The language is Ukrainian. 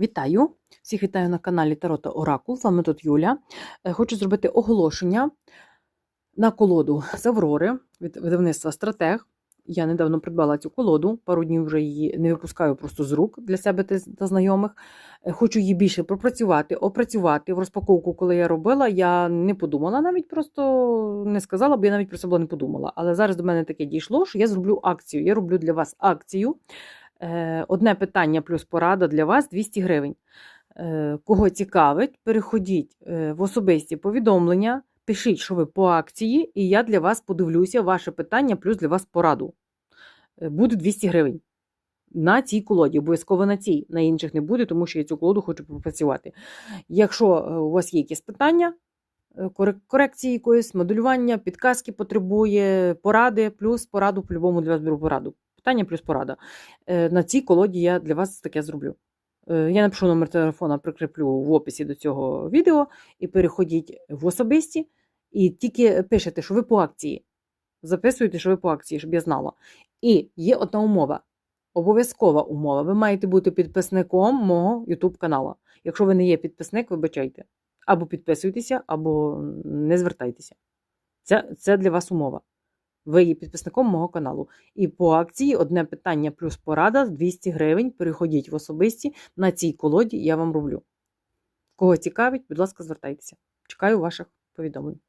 Вітаю! Всіх вітаю на каналі Таро та Оракул. З вами тут Юля. Е, Хочу зробити оголошення на колоду з Аврори від видавництва Стратег. Я недавно придбала цю колоду, пару днів вже її не випускаю просто з рук для себе та знайомих. Е, Хочу її більше пропрацювати, опрацювати. В розпаковку, коли я робила, я не подумала, навіть просто не сказала, бо я навіть про себе не подумала. Але зараз до мене таке дійшло, що я зроблю акцію. Я роблю для вас акцію. Е, Одне питання плюс порада для вас 200 гривень. Е, Кого цікавить, переходіть е, в особисті повідомлення, пишіть, що ви по акції, і я для вас подивлюся ваше питання, плюс для вас пораду. Буде 200 гривень. На цій колоді, обов'язково на цій, на інших не буде, тому що я цю колоду хочу попрацювати. Якщо у вас є якісь питання, корекції якоїсь, моделювання, підказки потребує, поради, плюс пораду, по-любому для вас беру пораду. Питання плюс порада. Е, На цій колоді я для вас таке зроблю. Е, Я напишу номер телефона, прикріплю в описі до цього відео, і переходіть в особисті, і тільки пишете, що ви по акції. Записуйте, що ви по акції, щоб я знала. І є одна умова. Обов'язкова умова. Ви маєте бути підписником мого YouTube каналу. Якщо ви не є підписник, вибачайте. Або підписуйтеся, або не звертайтеся. Це, це для вас умова. Ви є підписником мого каналу. І по акції одне питання плюс порада 200 гривень. Переходіть в особисті. На цій колоді я вам роблю. Кого цікавить, будь ласка, звертайтеся. Чекаю ваших повідомлень.